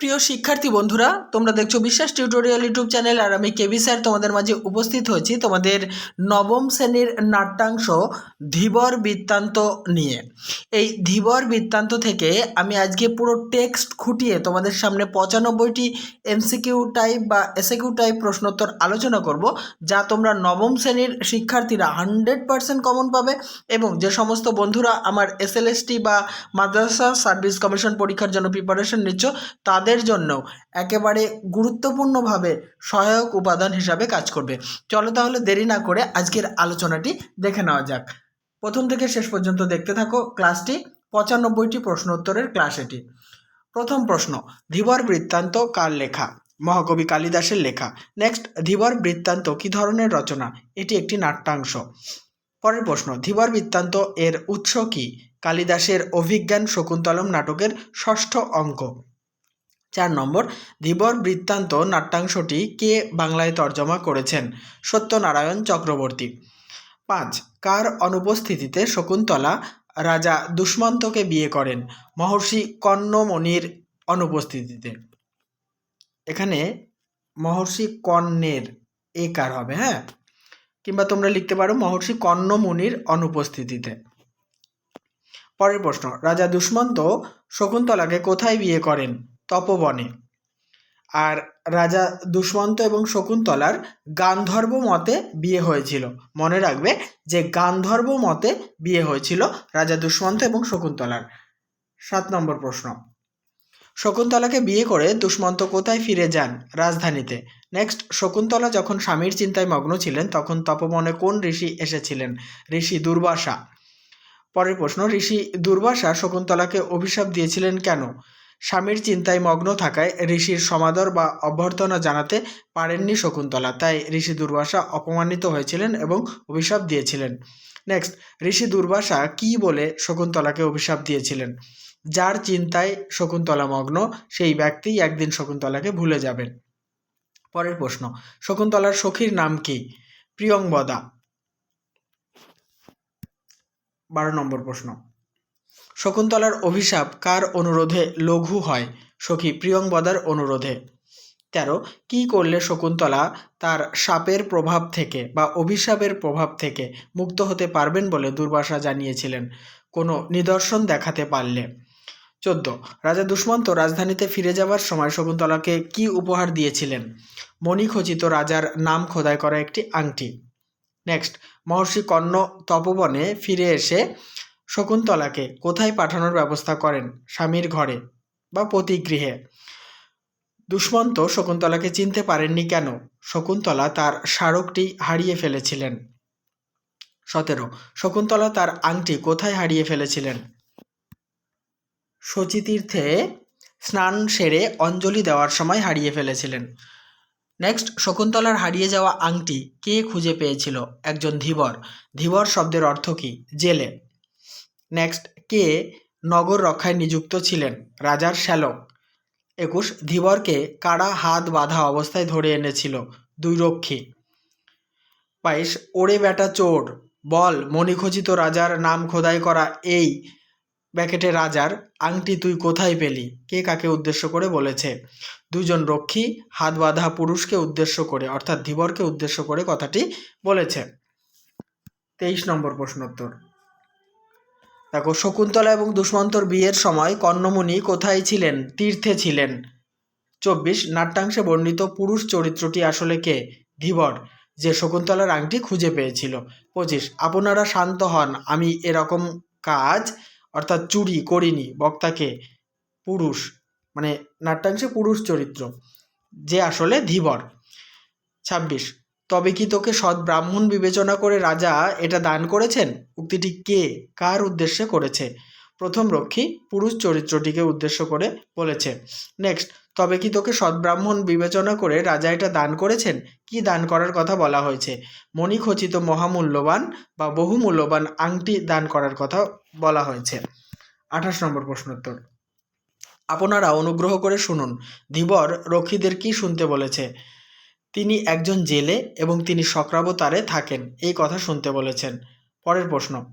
প্রিয় শিক্ষার্থী বন্ধুরা, তোমরা দেখছ বিশ্বাস টিউটোরিয়াল ইউটিউব চ্যানেল আর আমি কেবি স্যার তোমাদের মাঝে উপস্থিত হয়েছি তোমাদের নবম শ্রেণির নাট্যাংশ ধীবর বৃত্তান্ত নিয়ে। এই ধীবর বৃত্তান্ত থেকে আমি আজকে পুরো টেক্সট খুঁটিয়ে তোমাদের সামনে পঁচানব্বইটি এমসিকিউ টাইপ বা এসএকিউ টাইপ প্রশ্নোত্তর আলোচনা করব, যা তোমরা নবম শ্রেণির শিক্ষার্থীরা হান্ড্রেড পার্সেন্ট কমন পাবে এবং যে সমস্ত বন্ধুরা আমার এসএলএসটি বা মাদ্রাসা সার্ভিস কমিশন পরীক্ষার জন্য প্রিপারেশন নিচ্ছ, তাদের জন্য একেবারে গুরুত্বপূর্ণভাবে সহায়ক উপাদান হিসাবে কাজ করবে। চলো তাহলে দেরি না করে আজকের আলোচনাটি দেখে নেওয়া যাক। প্রথম থেকে শেষ পর্যন্ত দেখতে থাকো ক্লাসটি, পঁচানব্বইটি প্রশ্ন উত্তরের ক্লাস এটি। প্রথম প্রশ্ন, ধীবর বৃত্তান্ত কার লেখা? মহাকবি কালিদাসের লেখা। নেক্সট, ধীবর বৃত্তান্ত কী ধরনের রচনা? এটি একটি নাট্যাংশ। পরের প্রশ্ন, ধীবর বৃত্তান্ত এর উৎস কি? কালিদাসের অভিজ্ঞান শকুন্তলম নাটকের ষষ্ঠ অঙ্ক। চার নম্বর ধীবর বৃত্তান্ত নাট্যাংশটি কে বাংলায় তর্জমা করেছেন? সত্যনারায়ণ চক্রবর্তী। পাঁচ, কার অনুপস্থিতিতে শকুন্তলা রাজা দুষ্মন্তকে বিয়ে করেন? মহর্ষি কর্ণমণির অনুপস্থিতিতে। এখানে মহর্ষি কর্ণের এ কার হবে হ্যাঁ? কিংবা তোমরা লিখতে পারো মহর্ষি কর্ণমুনির অনুপস্থিতিতে। পরের প্রশ্ন, রাজা দুষ্মন্ত শকুন্তলাকে কোথায় বিয়ে করেন? তপবনে। আর রাজা দুষ্মন্ত এবং শকুন্তলার গান্ধর্ব মতে বিয়ে হয়েছিল। মনে রাখবে যে গান্ধর্ব মতে বিয়ে হয়েছিল রাজা দুষ্মন্ত এবং শকুন্তলার। সাত নম্বর প্রশ্ন। শকুন্তলাকে বিয়ে করে দুষ্মন্ত কোথায় ফিরে যান রাজধানীতে? নেক্সট শকুন্তলা যখন স্বামীর চিন্তায় মগ্ন ছিলেন, তখন তপবনে কোন ঋষি এসেছিলেন? ঋষি দুর্বাসা। পরের প্রশ্ন, ঋষি দুর্বাসা শকুন্তলাকে অভিশাপ দিয়েছিলেন কেন? স্বামীর চিন্তায় মগ্ন থাকায় ঋষির সমাদর বা অভ্যর্থনা জানাতে পারেননি শকুন্তলা। তাই ঋষি দুর্বাসা অপমানিত হয়েছিলেন এবং অভিশাপ দিয়েছিলেন। নেক্সট ঋষি দুর্বাসা কি বলে শকুন্তলাকে অভিশাপ দিয়েছিলেন? যার চিন্তায় শকুন্তলা মগ্ন, সেই ব্যক্তিই একদিন শকুন্তলাকে ভুলে যাবেন। পরের প্রশ্ন, শকুন্তলার সখীর নাম কি? প্রিয়ংবদা বারো নম্বর প্রশ্ন শকুন্তলার অভিশাপ কার অনুরোধে লঘু হয়? সখী প্রিয়ংবদার অনুরোধে। তেরো, কী করলে শকুন্তলা তার সাপের প্রভাব থেকে বা অভিশাপের প্রভাব থেকে মুক্ত হতে পারবেন বলে দুর্বাসা জানিয়েছিলেন। কোনো নিদর্শন দেখাতে পারলে। চোদ্দ, রাজা দুষ্মন্ত রাজধানীতে ফিরে যাওয়ার সময় শকুন্তলাকে কি উপহার দিয়েছিলেন? মণিখচিত রাজার নাম খোদাই করা একটি আংটি। নেক্সট, মহর্ষি কর্ণ তপবনে ফিরে এসে শকুন্তলাকে কোথায় পাঠানোর ব্যবস্থা করেন স্বামীর ঘরে বা পতিগৃহে? দুষ্মন্ত শকুন্তলাকে চিনতে পারেননি কেন? শকুন্তলা তার স্মারকটি হারিয়ে ফেলেছিলেন। সতেরো, শকুন্তলা তার আংটি কোথায় হারিয়ে ফেলেছিলেন? শচীতীর্থে স্নান সেরে অঞ্জলি দেওয়ার সময় হারিয়ে ফেলেছিলেন। নেক্সট, শকুন্তলার হারিয়ে যাওয়া আংটি কে খুঁজে পেয়েছিল? একজন ধীবর। ধীবর শব্দের অর্থ কী? জেলে। নেক্সট কে নগর রক্ষায় নিযুক্ত ছিলেন? রাজার শ্যালক। একুশ, ধীবরকে কারা হাত বাঁধা অবস্থায় ধরে এনেছিল? দুই রক্ষী। বাইশ, ওরে বেটা চোর, বল, মণিখচিত রাজার নাম খোদাই করা এই ব্যাকেটে রাজার আংটি তুই কোথায় পেলি? কে কাকে উদ্দেশ্য করে বলেছে? দুজন রক্ষী হাত বাঁধা পুরুষকে উদ্দেশ্য করে, অর্থাৎ ধীবরকে উদ্দেশ্য করে কথাটি বলেছে। তেইশ নম্বর প্রশ্নোত্তর। দেখো, শকুন্তলা এবং দুষ্মন্তর বিয়ের সময় কর্ণমুনি কোথায় ছিলেন? তীর্থে ছিলেন। চব্বিশ, নাট্যাংশে বর্ণিত পুরুষ চরিত্রটি আসলে কে? ধীবর, যে শকুন্তলার আংটি খুঁজে পেয়েছিল। পঁচিশ, আপনারা শান্ত হন, আমি এরকম কাজ, অর্থাৎ চুরি করিনি বক্তাকে পুরুষ মানে নাট্যাংশে পুরুষ চরিত্র, যে আসলে ধীবর। ছাব্বিশ তবে কি তোকে সৎ ব্রাহ্মণ বিবেচনা করে রাজা এটা দান করেছেন? উক্তিটি কে? কার উদ্দেশ্যে করেছে? প্রথম রক্ষী পুরুষ চরিত্রটিকে উদ্দেশ্য করে বলেছে। নেক্সট তবে কি তোকে সৎ ব্রাহ্মণ বিবেচনা করে রাজা এটা দান করেছেন? কি দান করার কথা বলা হয়েছে? মণিখচিত মহামূল্যবান বা বহুমূল্যবান আংটি দান করার কথা বলা হয়েছে। আঠাশ নম্বর প্রশ্নোত্তর। আপনারা অনুগ্রহ করে শুনুন, ধীবর রক্ষীদের কি শুনতে বলেছে? তিনি একজন জেলে এবং তিনি শক্রাবতারে থাকেন, এই কথা শুনতে বলেছেন। পরের প্রশ্ন,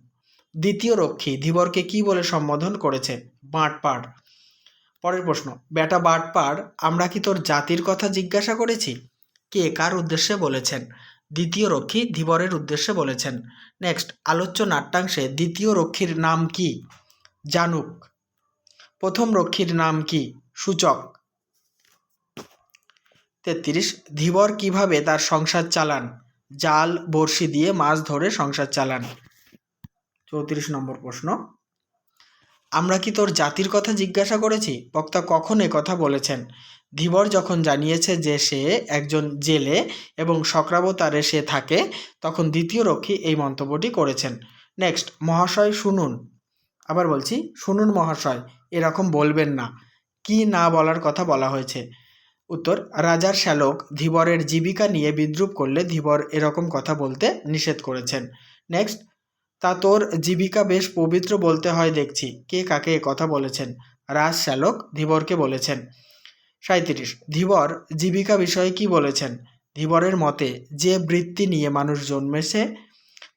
দ্বিতীয় রক্ষী ধীবরকে কি বলে সম্বোধন করেছে? বাঁটপাড় পরের প্রশ্ন, বেটা বাটপার আমরা কি তোর জাতির কথা জিজ্ঞাসা করেছি? কে কার উদ্দেশ্যে বলেছেন? দ্বিতীয় রক্ষী ধীবরের উদ্দেশ্যে বলেছেন। নেক্সট, আলোচ্য নাট্যাংশে দ্বিতীয় রক্ষীর নাম কি? জানুক। প্রথম রক্ষীর নাম কি? সূচক। তেত্রিশ, ধীবর কীভাবে তার সংসার চালান? জাল, বড়শি দিয়ে মাছ ধরে সংসার চালান। চৌত্রিশ নম্বর প্রশ্ন। আমরা কি তোর জাতির কথা জিজ্ঞাসা করেছি? বক্তা কখন কথা বলেছেন? ধীবর যখন জানিয়েছে যে সে একজন জেলে এবং সক্রাবতারে সে থাকে, তখন দ্বিতীয় রক্ষী এই মন্তব্যটি করেছেন। নেক্সট, মহাশয় শুনুন। আবার বলছি, শুনুন মহাশয়, এরকম বলবেন না। কি না বলার কথা বলা হয়েছে? উত্তর, রাজার শ্যালক ধীবরের জীবিকা নিয়ে বিদ্রুপ করলে ধীবর এরকম কথা বলতে নিষেধ করেছেন। নেক্সট তা তোর জীবিকা বেশ পবিত্র বলতে হয় দেখছি। কে কাকে কথা বলেছেন? রাজ শ্যালক ধীবরকে বলেছেন। সাঁত্রিশ ধীবর জীবিকা বিষয়ে কি বলেছেন? ধীবরের মতে, যে বৃত্তি নিয়ে মানুষ জন্মেছে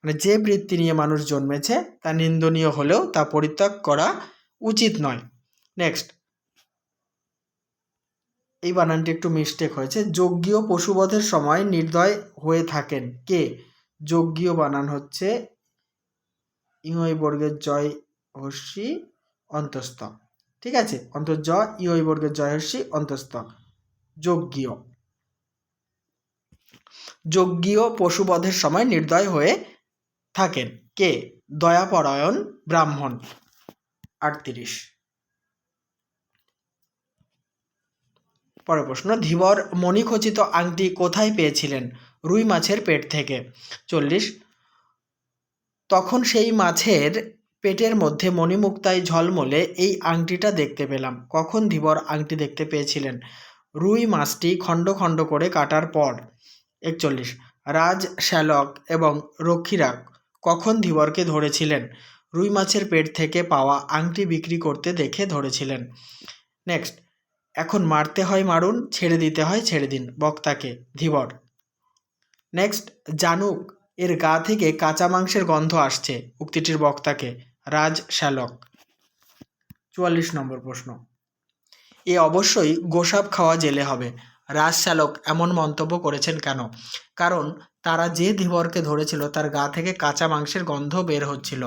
মানে যে বৃত্তি নিয়ে মানুষ জন্মেছে, তা নিন্দনীয় হলেও তা পরিত্যাগ করা উচিত নয়। নেক্সট এই বানানটি একটু মিস্টেক হয়েছে। যজ্ঞীয় পশুবধের সময় নির্দয় হয়ে থাকেন কে? যজ্ঞীয় বানান হচ্ছে ইংই বর্গের জয় হর্ষি অন্তস্থ। ঠিক আছে? অন্তর জ ইoi বর্গের জয় হর্ষি অন্তস্থ। যজ্ঞীয়। যজ্ঞীয় পশুবধের সময় নির্দয় হয়ে থাকেন কে? দয়াপরায়ণ ব্রাহ্মণ। আটত্রিশ। পরের প্রশ্ন, ধীবর মণিখচিত আংটি কোথায় পেয়েছিলেন? রুই মাছের পেট থেকে। চল্লিশ, তখন সেই মাছের পেটের মধ্যে মণিমুক্তায় ঝলমলে এই আংটিটা দেখতে পেলাম। কখন ধীবর আংটি দেখতে পেয়েছিলেন? রুই মাছটি খণ্ড খণ্ড করে কাটার পর। একচল্লিশ, রাজ, শ্যালক এবং রক্ষীরা কখন ধীবরকে ধরেছিলেন? রুই মাছের পেট থেকে পাওয়া আংটি বিক্রি করতে দেখে ধরেছিলেন। নেক্সট এখন মারতে হয় মারুন, ছেড়ে দিতে হয় ছেড়ে দিন, বক্তাকে, ধীবর। নেক্সট জানুক, এর গা থেকে কাঁচা মাংসের গন্ধ আসছে, উক্তিটির বক্তাকে, রাজ শ্যালক। চুয়াল্লিশ নম্বর প্রশ্ন। এ অবশ্যই গোসাপ খাওয়া জেলে হবে। রাজ শ্যালক এমন মন্তব্য করেছেন কেন? কারণ তারা যে ধীবরকে ধরেছিল, তার গা থেকে কাঁচা মাংসের গন্ধ বের হচ্ছিল।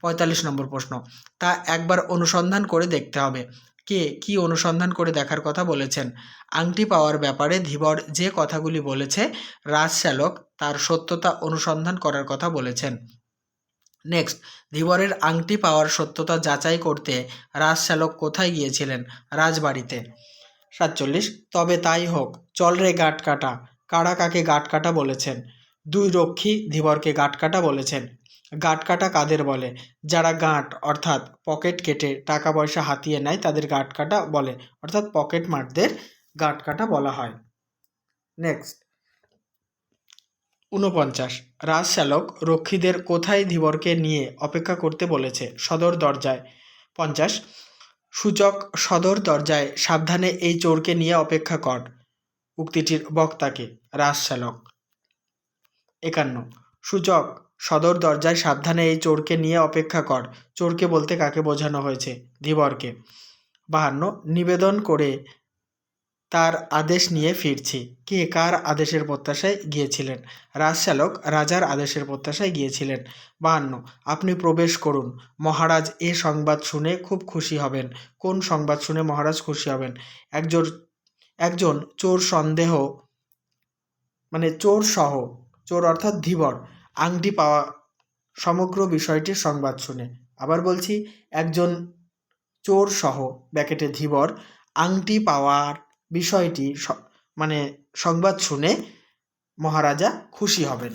পঁয়তাল্লিশ নম্বর প্রশ্ন। তা একবার অনুসন্ধান করে দেখতে হবে। কে কি অনুসন্ধান করে দেখার কথা বলেছেন? আংটি পাওয়ার ব্যাপারে ধীবর যে কথাগুলি বলেছে, রাজ শ্যালক তার সত্যতা অনুসন্ধান করার কথা বলেছেন। নেক্সট, ধীবরের আংটি পাওয়ার সত্যতা যাচাই করতে রাজ শ্যালক কোথায় গিয়েছিলেন? রাজবাড়িতে। সাতচল্লিশ, তবে তাই হোক, চল রে গাট কাটা কারা কাকে গাট কাটা বলেছেন? দুই রক্ষী ধীবরকে গাট কাটা বলেছেন। গাঁট কাটা কাদের বলে? যারা গাঁট, অর্থাৎ পকেট কেটে টাকা পয়সা হাতিয়ে নেয়, তাদের গাঁট কাটা বলে। অর্থাৎ পকেট মারদের গাঁট কাটা বলা হয়। নেক্সট। ঊনপঞ্চাশ। রাজ শ্যালক রক্ষীদের কোথায় ধীবরকে নিয়ে অপেক্ষা করতে বলেছে? সদর দরজায়। পঞ্চাশ। সূচক সদর দরজায় সাবধানে এই চোরকে নিয়ে অপেক্ষা কর। উক্তিটির বক্তাকে। রাজ শ্যালক। একান্ন। সূচক সদর দরজায় সাবধানে এই চোরকে নিয়ে অপেক্ষা কর। চোরকে বলতে কাকে বোঝানো হয়েছে? ধীবরকে বাহান্ন, নিবেদন করে তার আদেশ নিয়ে ফিরছি। কে কার আদেশের প্রত্যাশায় গিয়েছিলেন? রাজচালক রাজার আদেশের প্রত্যাশায় গিয়েছিলেন। বাহান্ন, আপনি প্রবেশ করুন। মহারাজ এ সংবাদ শুনে খুব খুশি হবেন। কোন সংবাদ শুনে মহারাজ খুশি হবেন? একজন একজন চোর সন্দেহ মানে চোর সহ চোর অর্থাৎ ধীবর আংটি পাওয়া সমগ্র বিষয়টির সংবাদ শুনে। আবার বলছি, একজন চোর সহ ব্যাকেটে ধীবর আংটি পাওয়ার বিষয়টি মানে সংবাদ শুনে মহারাজা খুশি হবেন।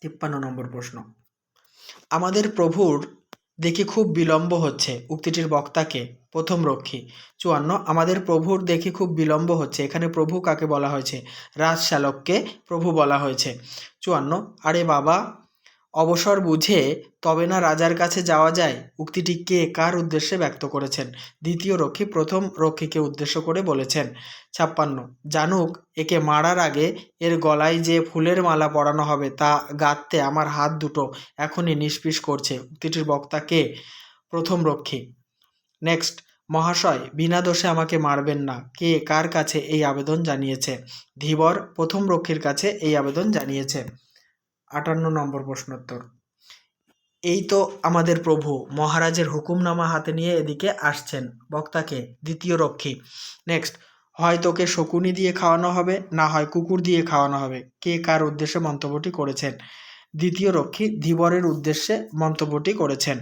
তিপ্পান্ন নম্বর প্রশ্ন। আমাদের প্রভুর দেখে খুব বিলম্ব হচ্ছে উক্তিটির বক্তাকে, প্রথম রক্ষী। চুয়ান্ন, আমাদের প্রভুর দেখি খুব বিলম্ব হচ্ছে, এখানে প্রভু কাকে বলা হয়েছে? রাজশালককে প্রভু বলা হয়েছে। চুয়ান্ন, আরে বাবা অবসর বুঝে তবে না রাজার কাছে যাওয়া যায়? উক্তিটি কে কার উদ্দেশ্যে ব্যক্ত করেছেন? দ্বিতীয় রক্ষী প্রথম রক্ষীকে উদ্দেশ্য করে বলেছেন। ছাপ্পান্ন। জানুক, একে মারার আগে এর গলায় যে ফুলের মালা পরানো হবে তা গাঁথতে আমার হাত দুটো এখনই নিষ্পিস করছে। উক্তিটির বক্তা কে? প্রথম রক্ষী। নেক্সট। মহাশয়, বিনা দোষে আমাকে মারবেন না। কে কার কাছে এই আবেদন জানিয়েছে? ধীবর, প্রথম রক্ষীর কাছে এই আবেদন জানিয়েছে। আটান্ন নম্বর প্রশ্নোত্তর। এই তো আমাদের প্রভু মহারাজের হুকুমনামা হাতে নিয়ে এদিকে আসছেন বক্তাকে, দ্বিতীয় রক্ষী। নেক্সট হয় তোকে শকুনি দিয়ে খাওয়ানো হবে, না হয় কুকুর দিয়ে খাওয়ানো হবে। কে কার উদ্দেশ্যে মন্তব্যটি করেছেন? দ্বিতীয় রক্ষী ধীবরের উদ্দেশ্যে মন্তব্যটি করেছেন।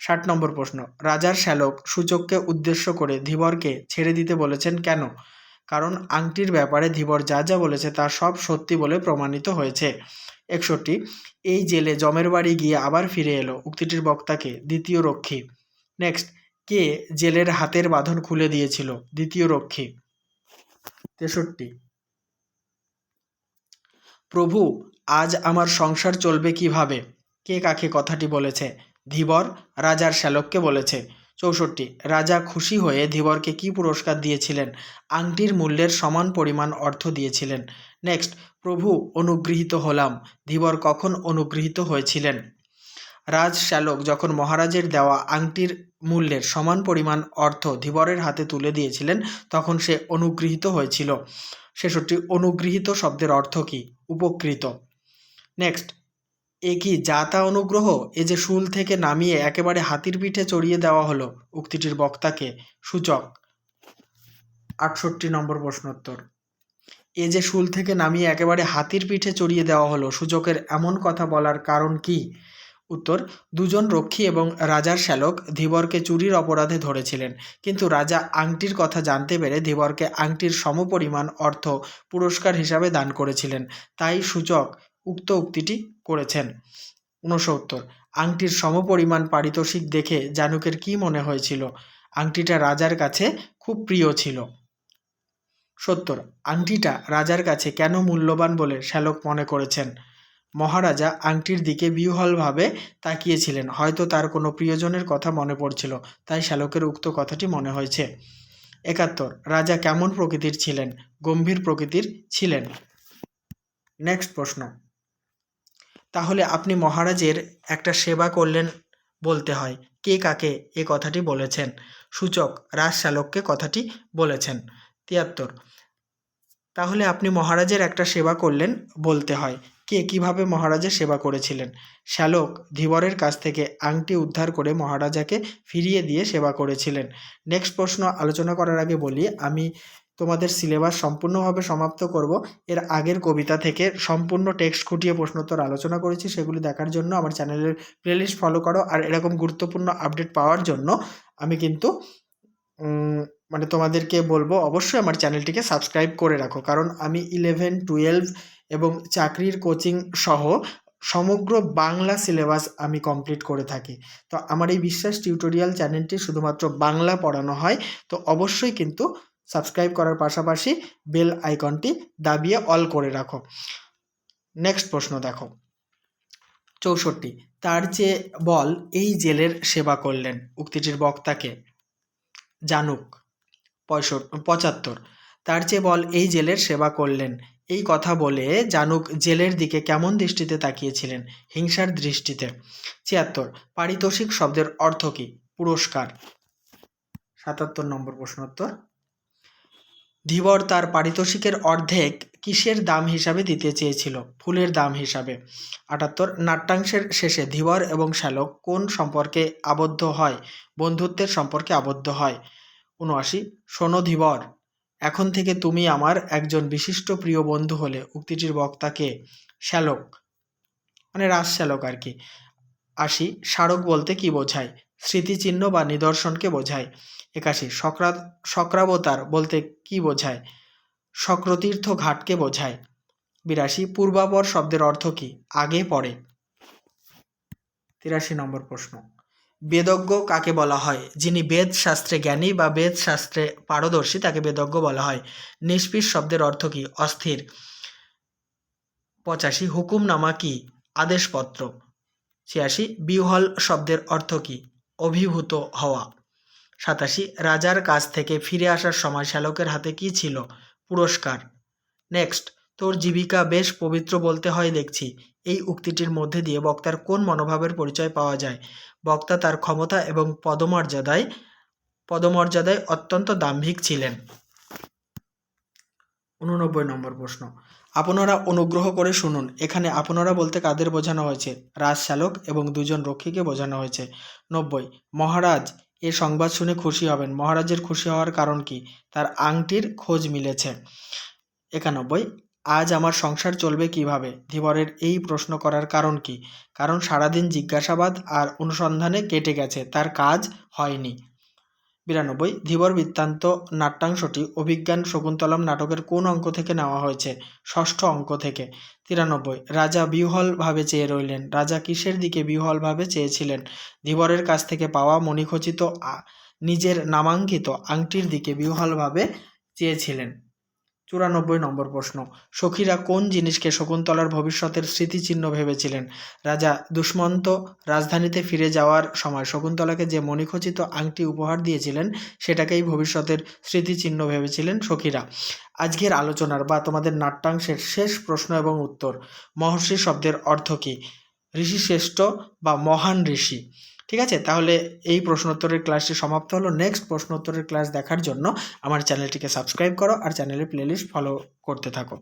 ষাট নম্বর প্রশ্ন, রাজার শ্যালক সূচককে উদ্দেশ্য করে ধীবরকে ছেড়ে দিতে বলেছেন কেন? কারণ আংটির ব্যাপারে ধীবর যা যা বলেছে তা সব সত্যি বলে প্রমাণিত হয়েছে। একষট্টি। এই জেলে জমের বাড়ি গিয়ে আবার ফিরে এলো উক্তিটির বক্তাকে, দ্বিতীয় রক্ষী। নেক্সট, কে জেলের হাতের বাঁধন খুলে দিয়েছিল? দ্বিতীয় রক্ষী। তেষট্টি। প্রভু, আজ আমার সংসার চলবে কীভাবে? কে কাকে কথাটি বলেছে? ধীবর, রাজার শ্যালককে বলেছে। চৌষট্টি। রাজা খুশি হয়ে ধীবরকে কি পুরস্কার দিয়েছিলেন? আংটির মূল্যের সমান পরিমাণ অর্থ দিয়েছিলেন। নেক্সট প্রভু অনুগৃহীত হলাম। ধীবর কখন অনুগৃহীত হয়েছিলেন? রাজ শ্যালক, যখন মহারাজের দেওয়া আংটির মূল্যের সমান পরিমাণ অর্থ ধীবরের হাতে তুলে দিয়েছিলেন, তখন সে অনুগৃহীত হয়েছিল। ছেষট্টি, অনুগৃহীত শব্দের অর্থ কী? উপকৃত। নেক্সট এ কি যা তা অনুগ্রহ? এ যে শুল থেকে নামিয়ে একেবারে হাতির পিঠে চড়িয়ে দেওয়া হলো। উক্তিটির বক্তাকে সূচক। আটষট্টি নম্বর প্রশ্নোত্তর। এ যে শুল থেকে নামিয়ে একেবারে হাতির পিঠে চড়িয়ে দেওয়া হলো সূচকের এমন কথা বলার কারণ কি? উত্তর, দুজন রক্ষী এবং রাজার শ্যালক ধীবরকে চুরির অপরাধে ধরেছিলেন। কিন্তু রাজা আংটির কথা জানতে পেরে ধীবরকে আংটির সমপরিমাণ অর্থ পুরস্কার হিসাবে দান করেছিলেন। তাই সূচক উক্ত উক্তিটি করেছেন। ঊনসত্তর আংটির সমপরিমাণ পারিতোষিক দেখে জানুকের কি মনে হয়েছিল? আংটিটা রাজার কাছে খুব প্রিয় ছিল। সত্তর, আংটিটা রাজার কাছে কেন মূল্যবান বলে শ্যালক মনে করেছেন? মহারাজা আংটির দিকে বিহ্বলভাবে তাকিয়েছিলেন, হয়তো তার কোনো প্রিয়জনের কথা মনে পড়ছিল, তাই শ্যালকের উক্ত কথাটি মনে হয়েছে। একাত্তর, রাজা কেমন প্রকৃতির ছিলেন? গম্ভীর প্রকৃতির ছিলেন। নেক্সট প্রশ্ন। তাহলে আপনি মহারাজের একটা সেবা করলেন বলতে হয়, কে কাকে এ কথাটি বলেছেন? সূচক, রাজ শ্যালককে কথাটি বলেছেন। তিয়াত্তর। তাহলে আপনি মহারাজের একটা সেবা করলেন বলতে হয়। কে কীভাবে মহারাজের সেবা করেছিলেন? শ্যালক ধীবরের কাছ থেকে আংটি উদ্ধার করে মহারাজাকে ফিরিয়ে দিয়ে সেবা করেছিলেন। নেক্সট প্রশ্ন আলোচনা করার আগে বলি, আমি তোমাদের সিলেবাস সম্পূর্ণভাবে সমাপ্ত করব। এর আগের কবিতা থেকে সম্পূর্ণ টেক্সট খুঁটিয়ে প্রশ্নোত্তর আলোচনা করেছি। সেগুলি দেখার জন্য আমার চ্যানেলের প্লেলিস্ট ফলো করো। আর এরকম গুরুত্বপূর্ণ আপডেট পাওয়ার জন্য আমি কিন্তু মানে তোমাদেরকে বলব, অবশ্যই আমার চ্যানেলটিকে সাবস্ক্রাইব করে রাখো। কারণ আমি ইলেভেন টুয়েলভ এবং চাকরির কোচিং সহ সমগ্র বাংলা সিলেবাস আমি কমপ্লিট করে থাকি। তো আমার এই বিশ্বাস টিউটোরিয়াল চ্যানেলটি শুধুমাত্র বাংলা পড়ানো হয়, তো অবশ্যই কিন্তু সাবস্ক্রাইব করার পাশাপাশি বেল আইকনটি দাবিয়ে অল করে রাখো। নেক্সট প্রশ্ন দেখো। চৌষট্টি, তার চেয়ে বল এই জেলের সেবা করলেন। উক্তিটির বক্তাকে জানুক। পঁয়ষট্টি পঁচাত্তর। তার চেয়ে বল এই জেলের সেবা করলেন। এই কথা বলে জানুক জেলের দিকে কেমন দৃষ্টিতে তাকিয়েছিলেন হিংসার দৃষ্টিতে। ছিয়াত্তর। পারিতোষিক শব্দের অর্থ কী? পুরস্কার। সাতাত্তর নম্বর প্রশ্নোত্তর। ধীবর তার পারিতোষিকের অর্ধেক কিসের দাম হিসাবে দিতে চেয়েছিল? ফুলের দাম হিসাবে। আটাত্তর নাট্যাংশের শেষে ধীবর এবং শ্যালক কোন সম্পর্কে আবদ্ধ হয়? বন্ধুত্বের সম্পর্কে আবদ্ধ হয়। উনআশি, শোনো ধীবর, এখন থেকে তুমি আমার একজন বিশিষ্ট প্রিয় বন্ধু হলে উক্তিটির বক্তাকে শ্যালক। মানে রাজ শ্যালক আর কি। আশি, স্মারক বলতে কি বোঝায়? স্মৃতিচিহ্ন বা নিদর্শনকে বোঝায়? একাশি, সকরা, সক্রাবতার বলতে কি বোঝায়? শক্রতীর্থ ঘাটকে বোঝায়। বিরাশি পূর্বাপর শব্দের অর্থ কি? আগে, পরে। তিরাশি নম্বর প্রশ্ন। বেদজ্ঞ কাকে বলা হয়? যিনি বেদ শাস্ত্রে জ্ঞানী বা বেদ শাস্ত্রে পারদর্শী, তাকে বেদজ্ঞ বলা হয়। নিষ্পিস শব্দের অর্থ কি? অস্থির। পঁচাশি, হুকুমনামা কি? আদেশপত্র। ছিয়াশি বিহল শব্দের অর্থ কি? অভিভূত হওয়া। সাতাশি, রাজার কাছ থেকে ফিরে আসার সময় শ্যালকের হাতে কি ছিল? পুরস্কার। নেক্সট, তোর জীবিকা বেশ পবিত্র বলতে হয় দেখছি। এই উক্তিটির মধ্যে দিয়ে বক্তার কোন মনোভাবের পরিচয় পাওয়া যায়? বক্তা তার ক্ষমতা এবং পদমর্যাদায় পদমর্যাদায় অত্যন্ত দাম্ভিক ছিলেন। উননব্বই নম্বর প্রশ্ন। আপনারা অনুগ্রহ করে শুনুন, এখানে আপনারা বলতে কাদের বোঝানো হয়েছে? রাজশালক এবং দুজন রক্ষীকে বোঝানো হয়েছে। নব্বই, মহারাজ এ সংবাদ শুনে খুশি হবেন। মহারাজের খুশি হওয়ার কারণ কি? তার আংটির খোঁজ মিলেছে। একানব্বই, আজ আমার সংসার চলবে কীভাবে? ধীবরের এই প্রশ্ন করার কারণ কি? কারণ সারাদিন জিজ্ঞাসাবাদ আর অনুসন্ধানে কেটে গেছে, তার কাজ হয়নি। বিরানব্বই, ধীবর বৃত্তান্ত নাট্যাংশটি অভিজ্ঞান শকুন্তলম নাটকের কোন অঙ্ক থেকে নেওয়া হয়েছে? ষষ্ঠ অঙ্ক থেকে। তিরানব্বই, রাজা বিহলভাবে চেয়ে রইলেন। রাজা কিসের দিকে বিহলভাবে চেয়েছিলেন? ধীবরের কাছ থেকে পাওয়া মণিখচিত নিজের নামাঙ্কিত আংটির দিকে বিহলভাবে চেয়েছিলেন। চুরানব্বই নম্বর প্রশ্ন। সখীরা কোন জিনিসকে শকুন্তলার ভবিষ্যতের স্মৃতিচিহ্ন ভেবেছিলেন? রাজা দুষ্মন্ত রাজধানীতে ফিরে যাওয়ার সময় শকুন্তলাকে যে মণিখচিত আংটি উপহার দিয়েছিলেন, সেটাকেই ভবিষ্যতের স্মৃতিচিহ্ন ভেবেছিলেন সখীরা। আজকের আলোচনার বা তোমাদের নাট্যাংশের শেষ প্রশ্ন এবং উত্তর। মহর্ষি শব্দের অর্থ কী? ঋষি শ্রেষ্ঠ বা মহান ঋষি? ঠিক আছে? তাহলে এই প্রশ্নোত্তরের ক্লাসটি সমাপ্ত হলো। নেক্সট প্রশ্নোত্তরের ক্লাস দেখার জন্য আমার চ্যানেলটিকে সাবস্ক্রাইব করো আর চ্যানেলের প্লেলিস্ট ফলো করতে থাকো।